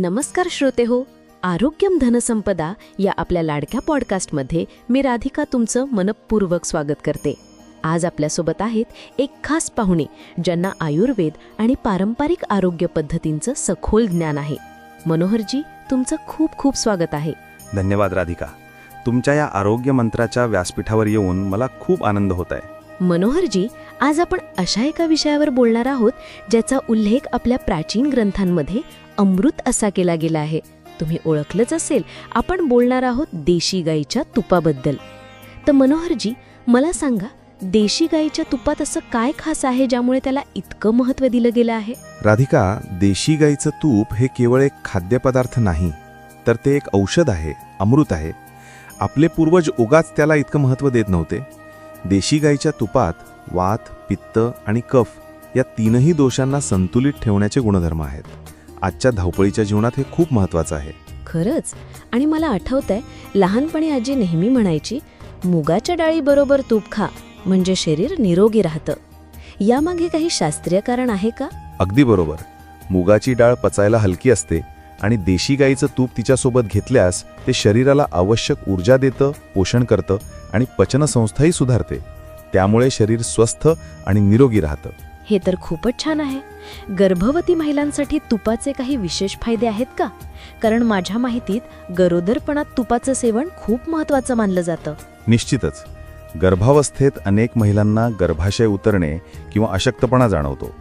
नमस्कार श्रोते हो आरोग्यम धनसंपदा या आपल्या लाडक्या पॉडकास्टमध्ये मी राधिका तुमचं मनपूर्वक स्वागत करते. आज आपल्यासोबत आहेत एक खास पाहुणे ज्यांना आयुर्वेद आणि पारंपरिक आरोग्य पद्धतींचं सखोल ज्ञान आहे. मनोहरजी तुमचं खूप खूप स्वागत आहे. धन्यवाद राधिका. तुमच्या या आरोग्य मंत्राच्या व्यासपीठावर येऊन मला खूप आनंद होत आहे मनोहरजी आज आपण अशा एका विषयावर बोलणार आहोत ज्याचा उल्लेख आपल्या प्राचीन ग्रंथांमध्ये अमृत असा केला गेला आहे. तुम्ही ओळखलंच असेल आपण बोलणार आहोत देशी गाईच्या तुपाबद्दल. तर मनोहरजी मला सांगा देशी गाईच्या तुपात असं काय खास आहे ज्यामुळे त्याला इतकं महत्त्व दिलं गेलं आहे? राधिका देशी गाईचं तूप हे केवळ एक खाद्यपदार्थ नाही तर ते एक औषध आहे अमृत आहे. आपले पूर्वज उगाच त्याला इतकं महत्त्व देत नव्हते. देशी गाईच्या तुपात वात पित्त आणि कफ या तीनही दोषांना संतुलित ठेवण्याचे गुणधर्म आहेत. आजच्या धावपळीच्या जीवनात हे खूप महत्त्वाचं आहे. खरंच? आणि मला आठवतंय लहानपणी आजी नेहमी म्हणायची मुगाच्या डाळीबरोबर तूप खा म्हणजे शरीर निरोगी राहतं. यामागे काही शास्त्रीय कारण आहे का? अगदी बरोबर. मुगाची डाळ पचायला हलकी असते आणि देशी गाईचं तूप तिच्यासोबत घेतल्यास ते शरीराला आवश्यक ऊर्जा देतं पोषण करतं आणि पचनसंस्थाही सुधारते. त्यामुळे शरीर स्वस्थ आणि निरोगी राहतं. हे तर खूपच छान आहे. गर्भवती महिलांसाठी तुपाचे काही विशेष फायदे आहेत का? कारण माझ्या माहितीत गरोदरपणात तुपाचं सेवन खूप महत्वाचं मानलं जातं. निश्चितच. गर्भावस्थेत अनेक महिलांना गर्भाशय उतरणे किंवा अशक्तपणा जाणवतो.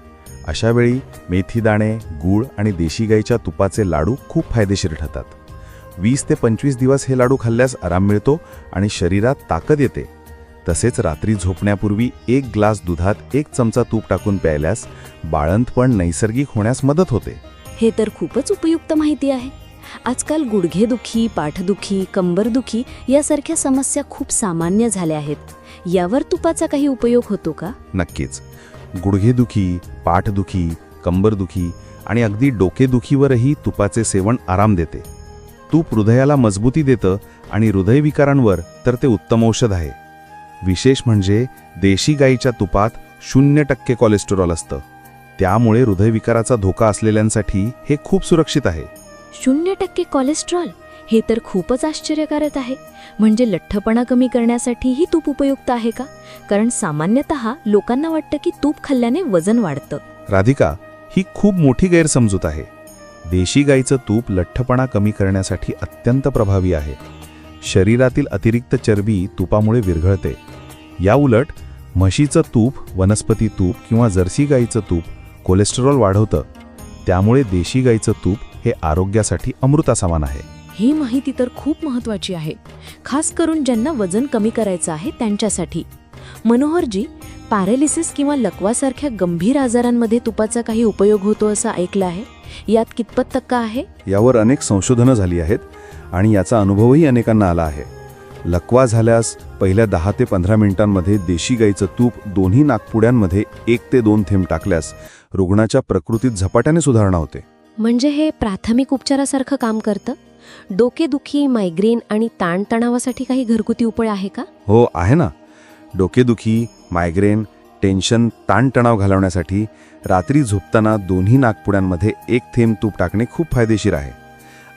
अशा वेळी मेथी दाणे गूळ आणि देशी गाईच्या तुपाचे लाडू खूप फायदेशीर ठरतात. वीस ते पंचवीस दिवस हे लाडू खाल्ल्यास आराम मिळतो आणि शरीरात ताकद येते. तसेच रात्री झोपण्यापूर्वी एक ग्लास दुधात एक चमचा तूप टाकून प्यायल्यास बाळंतपण नैसर्गिक होण्यास मदत होते. हे तर खूपच उपयुक्त माहिती आहे. आजकाल गुडघेदुखी पाठदुखी कंबरदुखी यासारख्या समस्या खूप सामान्य झाल्या आहेत. यावर तुपाचा काही उपयोग होतो का? नक्कीच. गुडघेदुखी पाठदुखी कंबरदुखी आणि अगदी डोकेदुखीवरही तुपाचे सेवन आराम देते. तूप हृदयाला मजबूती देतं आणि हृदयविकारांवर तर ते उत्तम औषध आहे. विशेष म्हणजे देशी गाईच्या तुपात शून्य टक्के कोलेस्टेरॉल असतं. त्यामुळे हृदयविकाराचा धोका असलेल्यांसाठी हे खूप सुरक्षित आहे. शून्य टक्के कोलेस्ट्रॉल हे तर खूपच आश्चर्यकारक आहे. म्हणजे लठ्ठपणा कमी करण्यासाठी ही तूप उपयुक्त आहे का? कारण सामान्यतः लोकांना वाटतं की तूप खाल्ल्याने वजन वाढतं. राधिका ही खूप मोठी गैरसमजूत आहे. देशी गाईचं तूप लठ्ठपणा कमी करण्यासाठी अत्यंत प्रभावी आहे. शरीरातील अतिरिक्त चरबी तुपामुळे विरघळते. याउलट म्हशीचं तूप वनस्पती तूप किंवा जर्सी गाईचं तूप कोलेस्टेरॉल वाढवतं. त्यामुळे देशी गाईचं तूप हे आरोग्यासाठी अमृतासमान आहे. ही माहिती तर खूप महत्वाची आहे. खास करून ज्यांना वजन कमी करायचं आहे त्यांच्यासाठी. मनोहरजी पॅरालिसिस किंवा लकवासारख्या गंभीर आजारांमध्ये तुपाचा काही उपयोग होतो असं ऐकलं आहे? यात कितपत टक्का आहे? यावर अनेक संशोधनं झाली आहेत आणि याचा अनुभवही अनेकांना आला आहे. लकवा झाल्यास पहिल्या दहा ते पंधरा मिनिटांमध्ये देशी गाईचं तूप दोन्ही नागपुड्यांमध्ये एक ते दोन थेंब टाकल्यास रुग्णाच्या प्रकृतीत झपाट्याने सुधारणा होते. म्हणजे हे प्राथमिक उपचारासारखं काम करतं? डोकेदुखी मायग्रेन आणि ताणतणावासाठी काही घरगुती उपाय आहे का? हो आहे ना. डोकेदुखी मायग्रेन टेन्शन ताणतणाव घालवण्यासाठी रात्री झोपताना दोन्ही नागपुड्यांमध्ये एक थेंब तूप टाकणे खूप फायदेशीर आहे.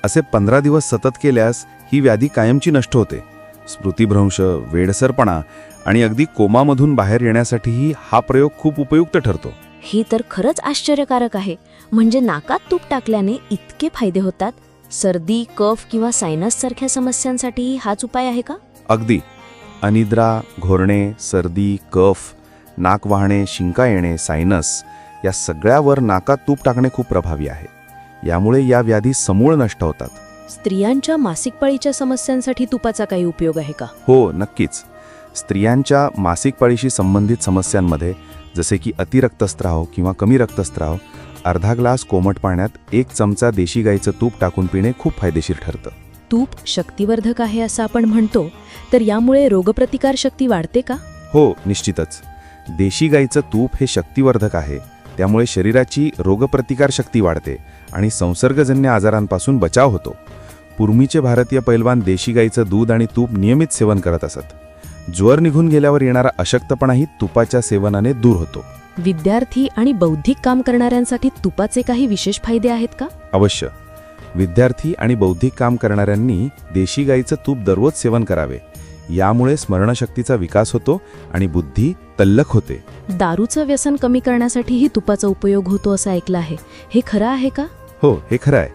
असे पंधरा दिवस सतत केल्यास ही व्याधी कायमची नष्ट होते. स्मृतिभ्रंश वेडसरपणा आणि अगदी कोमामधून बाहेर येण्यासाठीही हा प्रयोग खूप उपयुक्त ठरतो. हे तर खरंच आश्चर्यकारक आहे. म्हणजे नाकात तूप टाकल्याने इतके फायदे होतात? सर्दी कफ किंवा सायनस सारख्या समस्यांसाठीही हाच उपाय आहे का? अगदी. अनिद्रा घोरणे सर्दी कफ नाक वाहणे शिंका येणे सायनस या सगळ्यावर नाकात तूप टाकणे खूप प्रभावी आहे. यामुळे या व्याधी समूळ नष्ट होतात. स्त्रियांच्या मासिक पाळीच्या समस्यांसाठी तुपाचा काही उपयोग आहे का? हो नक्कीच. स्त्रियांच्या मासिक पाळीशी संबंधित समस्यांमध्ये जसे की अतिरक्तस्राव किंवा कमी रक्तस्राव अर्धा ग्लास कोमट पाण्यात एक चमचा देशी गाईचं तूप टाकून पिणे खूप फायदेशीर ठरतं. तूप शक्तिवर्धक आहे असं आपण म्हणतो तर यामुळे रोगप्रतिकार शक्ती वाढते का? हो निश्चितच. देशी गाईचं तूप हे शक्तिवर्धक आहे. त्यामुळे शरीराची रोगप्रतिकार शक्ती वाढते आणि संसर्गजन्य आजारांपासून बचाव होतो. पूर्वीचे भारतीय पैलवान देशी गाईचं दूध आणि तूप नियमित सेवन करत असत. ज्वर निघून गेल्यावर येणारा अशक्तपणाही तुपाच्या सेवनाने दूर होतो. विद्यार्थी आणि बौद्धिक काम करणाऱ्यांसाठी तुपाचे काही विशेष फायदे आहेत का? अवश्य. विद्यार्थी आणि बौद्धिक काम करणाऱ्यांनी देशी गाईचं तूप दररोज सेवन करावे. यामुळे स्मरणशक्तीचा विकास होतो आणि बुद्धी तल्लख होते. दारूचं व्यसन कमी करण्यासाठीही तुपाचा उपयोग होतो असं ऐकलं आहे. हे खरं आहे का? हो हे खरं आहे.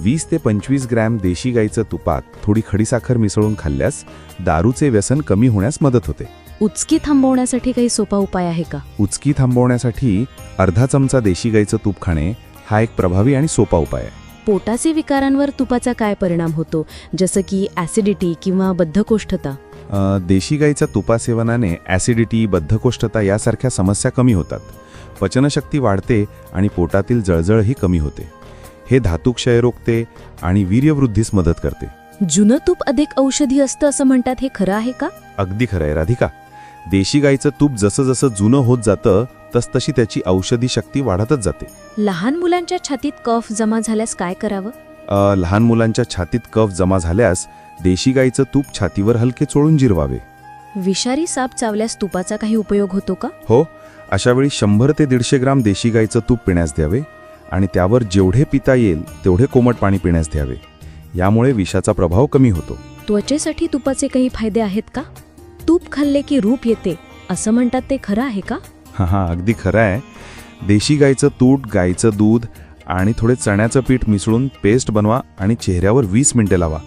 वीस ते पंचवीस ग्रॅम देशी गाईचं तुपात थोडी खडीसाखर मिसळून खाल्ल्यास दारूचे व्यसन कमी होण्यास मदत होते. उचकी थांबवण्यासाठी काही सोपा उपाय आहे का? उचकी थांबवण्यासाठी अर्धा चमचा देशी गाईचं तूप खाणे हा एक प्रभावी आणि सोपा उपाय आहे. पोटाचे विकारांवर तुपाचा काय परिणाम होतो? जसं की ॲसिडिटी किंवा बद्धकोष्ठता. देशी गाईच्या तुपासेवनाने ॲसिडिटी बद्धकोष्ठता यासारख्या समस्या कमी होतात. पचनशक्ती वाढते आणि पोटातील जळजळही कमी होते. हे धातुक्षय रोखते आणि वीर्यवृद्धीस मदत करते. जुनं तूप अधिक औषधी असतं असं म्हणतात हे खरं आहे का? अगदी खरं आहे राधिका. देशी गाईचं तूप जसं जसं जुनं होत जातं तसतशी त्याची औषधी शक्ती वाढतच जाते. लहान मुलांच्या छातीत कफ जमा झाल्यास काय करावं? लहान मुलांच्या छातीत कफ जमा झाल्यास देशी गाईचं तूप छातीवर हलके चोळून जिरवावे. विषारी साप चावल्यास तुपाचा काही उपयोग होतो का? हो अशावेळी शंभर ते दीडशे ग्राम देशी गाईचं तूप पिण्यास द्यावे आणि त्यावर जेवढे पिता येईल तेवढे कोमट पाणी पिण्यास द्यावे. यामुळे विषाचा प्रभाव कमी होतो. त्वचेसाठी तुपाचे काही फायदे आहेत का? तूप खाल्ले की रूप येते असं म्हणतात ते खरं आहे का? हां हां अगदी खरं आहे. देशी गाईचं तूट गाईचं दूध आणि थोडे चण्याचं पीठ मिसळून पेस्ट बनवा आणि चेहऱ्यावर वीस मिनिटे लावा.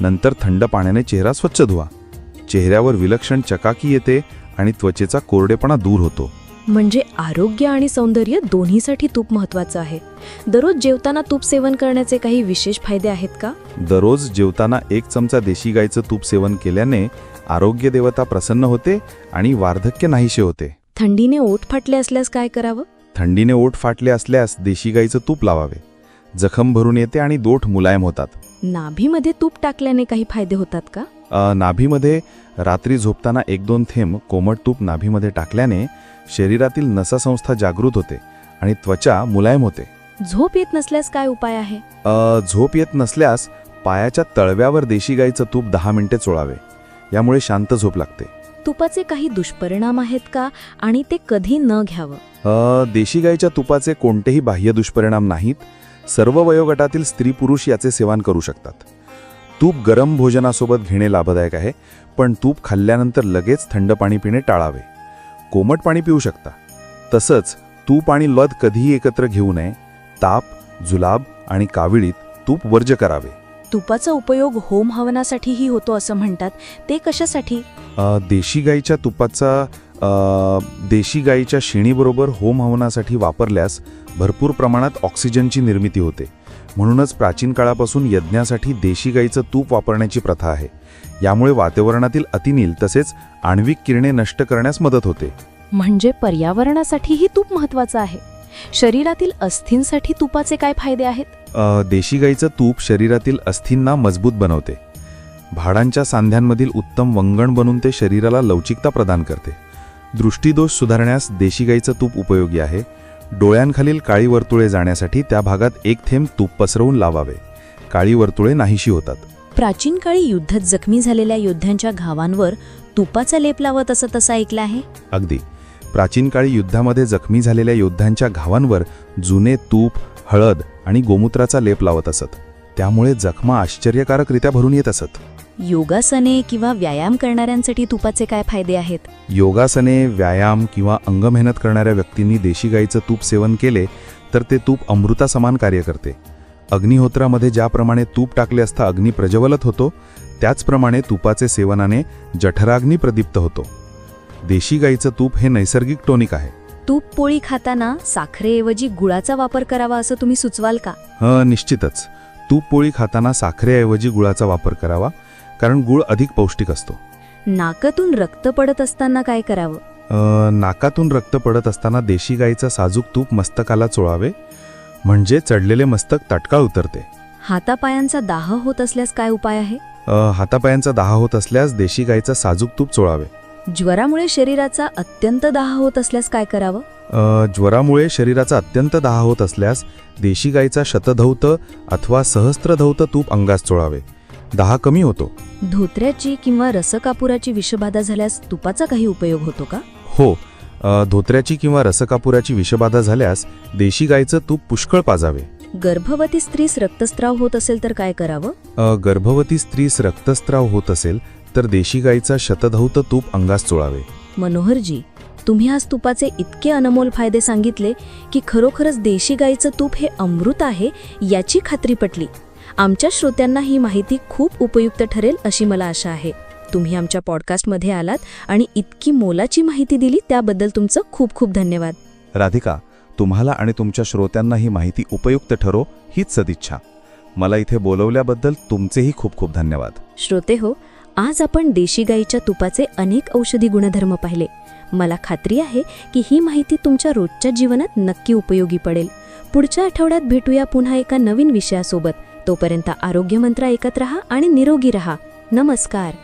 नंतर थंड पाण्याने चेहरा स्वच्छ धुवा. चेहऱ्यावर विलक्षण चकाकी येते आणि त्वचेचा कोरडेपणा दूर होतो. म्हणजे आरोग्य आणि सौंदर्य दोन्हीसाठी तूप महत्वाचं आहे. दररोज जेवताना तूप सेवन करण्याचे काही विशेष फायदे आहेत का? दररोज जेवताना एक चमचा देशी गाईचं तूप सेवन केल्याने आरोग्य देवता प्रसन्न होते आणि वार्धक्य नाहीसे होते. थंडीने ओठ फाटले असल्यास काय करावं? थंडीने ओठ फाटले असल्यास देशी गाईचं तूप लावावे. जखम भरून येते आणि दोठ मुलायम होतात. नाभीमध्ये तूप टाकल्याने काही फायदे होतात का? अ, नाभीमध्ये रात्री झोपताना एक दोन थेंब कोमट तूप नाभीमध्ये टाकल्याने शरीरातील नसासंस्था जागृत होते आणि त्वचा मुलायम होते. झोप येत नसल्यास काय उपाय आहे? अ, झोप येत नसल्यास पायाच्या तळव्यावर देशी गाईचं तूप दहा मिनिटे चोळावे. यामुळे शांत झोप लागते. तुपाचे काही दुष्परिणाम आहेत का? आणि ते कधी न घ्यावं? अ, देशी गाईच्या तुपाचे कोणतेही बाह्य दुष्परिणाम नाहीत. सर्व वयोगटातील स्त्री पुरुष याचे सेवन करू शकतात. तूप गरम भोजनासोबत घेणे लाभदायक आहे पण तूप खाल्ल्यानंतर लगेच थंड पाणी पिणे टाळावे. कोमट पाणी पिऊ शकता. तसंच तूप आणि लद कधीही एकत्र घेऊ नये. ताप जुलाब आणि काविळीत तूप वर्ज करावे. तुपाचा उपयोग होम हवनासाठीही होतो असं म्हणतात. ते कशासाठी? देशी गाईच्या तुपाचा देशी गाईच्या शेणीबरोबर होम हवनासाठी वापरल्यास भरपूर प्रमाणात ऑक्सिजनची निर्मिती होते. म्हणूनच प्राचीन काळापासून यज्ञासाठी देशी गाईचं तूप वापरण्याची प्रथा आहे. यामुळे वातावरणातील अतिनील तसेच आण्विक किरणे नष्ट करण्यास मदत होते. म्हणजे पर्यावरणासाठीही तूप महत्वाचं आहे. शरीरातील अस्थींसाठी तुपाचे काय फायदे आहेत? देशी गाईचं तूप शरीरातील अस्थींना मजबूत बनवते. भाडांच्या सांध्यांमधील उत्तम वंगण बनून ते शरीराला लवचिकता प्रदान करते. दृष्टीदोष सुधारण्यास देशी गाईचं तूप उपयोगी आहे. डोळ्यांखालील काळी वर्तुळे जाण्यासाठी त्या भागात एक थेंब तूप पसरवून लावावे. काळी वर्तुळे नाहीशी होतात. प्राचीन काळी युद्धात जखमी झालेल्या योद्ध्यांच्या घावांवर तुपाचा लेप लावत असं तसं ऐकलं आहे? अगदी. प्राचीन काळी युद्धामध्ये जखमी झालेल्या योद्ध्यांच्या घावांवर जुने तूप हळद आणि गोमूत्राचा लेप लावत असत. त्यामुळे जखमा आश्चर्यकारकरित्या भरून येत असत. योगासने किंवा व्यायाम करणाऱ्यांसाठी तुपाचे काय फायदे आहेत? योगासने व्यायाम किंवा अंग मेहनत करणाऱ्या व्यक्तींनी देशी गाईचं तूप सेवन केले तर ते तूप अमृतासमान कार्य करते. अग्निहोत्रामध्ये ज्याप्रमाणे तूप टाकले असता अग्नी प्रज्वलत होतो त्याचप्रमाणे तुपाचे सेवनाने जठराग्नी प्रदीप्त होतो. देशी गाईचं तूप हे नैसर्गिक टोनिक आहे. तूप पोळी खाताना साखरेऐवजी गुळाचा वापर करावा असं तुम्ही सुचवाल का? हं निश्चितच. तूप पोळी खाताना साखरेऐवजी गुळाचा वापर करावा कारण गुळ अधिक पौष्टिक असतो. नाकातून रक्त पडत असताना काय करावं? नाकातून रक्त पडत असताना देशी गाईचं साजूक तूप मस्तकाला चोळावे म्हणजे चढलेले मस्तक तात्काळ उतरते. हातापायांचा दाह होत असल्यास काय उपाय आहे? हातापायांचा दाह होत असल्यास देशी गाईचं साजूक तूप चोळावे. ज्वरामुळे शरीराचा अत्यंत दाह होत असल्यास काय करावं? ज्वरामुळे शरीराचा अत्यंत दाह होत असल्यास देशी गाईचा शतधौत अथवा सहस्त्रधौत तूप अंगास चोळावे. दाह कमी होतो. धोत्र्याची किंवा रसकापुराची विषबाधा झाल्यास तुपाचा काही उपयोग होतो का? हो अ, धोत्र्याची किंवा रसकापुराची विषबाधा झाल्यास देशी गाईचं तूप पुष्कळ पाजावे. गर्भवती स्त्रीस रक्तस्राव होत असेल तर काय करावं? अ, गर्भवती स्त्रीस रक्तस्राव होत असेल तर देशी गाईचा शतधौत तूप अंगास चोळावे. मनोहरजी तुम्ही आज तुपाचे इतके अनमोल फायदे सांगितले की खरोखरच देशी गाईचं तूप हे अमृत आहे याची खात्री पटली. आमच्या श्रोत्यांना ही माहिती खूप उपयुक्त ठरेल अशी मला आशा आहे. तुम्ही आमच्या पॉडकास्टमध्ये आलात आणि इतकी मोलाची माहिती दिली त्याबद्दल तुमचं खूप खूप धन्यवाद. राधिका तुम्हाला आणि तुमच्या श्रोत्यांना ही माहिती उपयुक्त ठरो हीच सदिच्छा. मला इथे बोलवल्याबद्दल तुमचेही खूप खूप धन्यवाद. श्रोते हो आज आपण देशी गाईच्या तुपाचे अनेक औषधी गुणधर्म पाहिले. मला खात्री आहे की ही माहिती तुमच्या रोजच्या जीवनात नक्की उपयोगी पडेल. पुढच्या आठवड्यात भेटूया पुन्हा एका नवीन विषयासोबत. तोपर्यंत आरोग्यमंत्र ऐकत रहा आणि निरोगी रहा. नमस्कार.